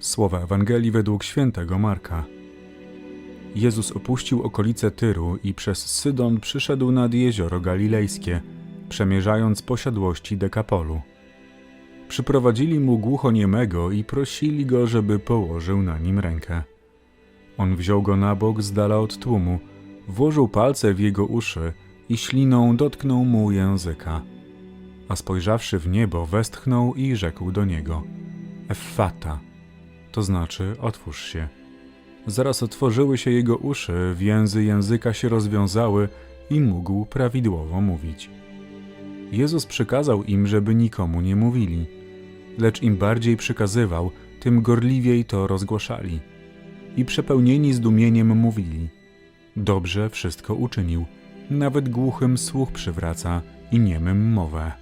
Słowa Ewangelii według świętego Marka. Jezus opuścił okolice Tyru i przez Sydon przyszedł nad jezioro galilejskie, przemierzając posiadłości Dekapolu. Przyprowadzili mu głuchoniemego i prosili go, żeby położył na nim rękę. On wziął go na bok z dala od tłumu, włożył palce w jego uszy i śliną dotknął mu języka. A spojrzawszy w niebo, westchnął i rzekł do niego: Effata, to znaczy otwórz się. Zaraz otworzyły się jego uszy, więzy języka się rozwiązały i mógł prawidłowo mówić. Jezus przykazał im, żeby nikomu nie mówili, lecz im bardziej przykazywał, tym gorliwiej to rozgłaszali. I przepełnieni zdumieniem mówili: Dobrze wszystko uczynił, nawet głuchym słuch przywraca i niemym mowę.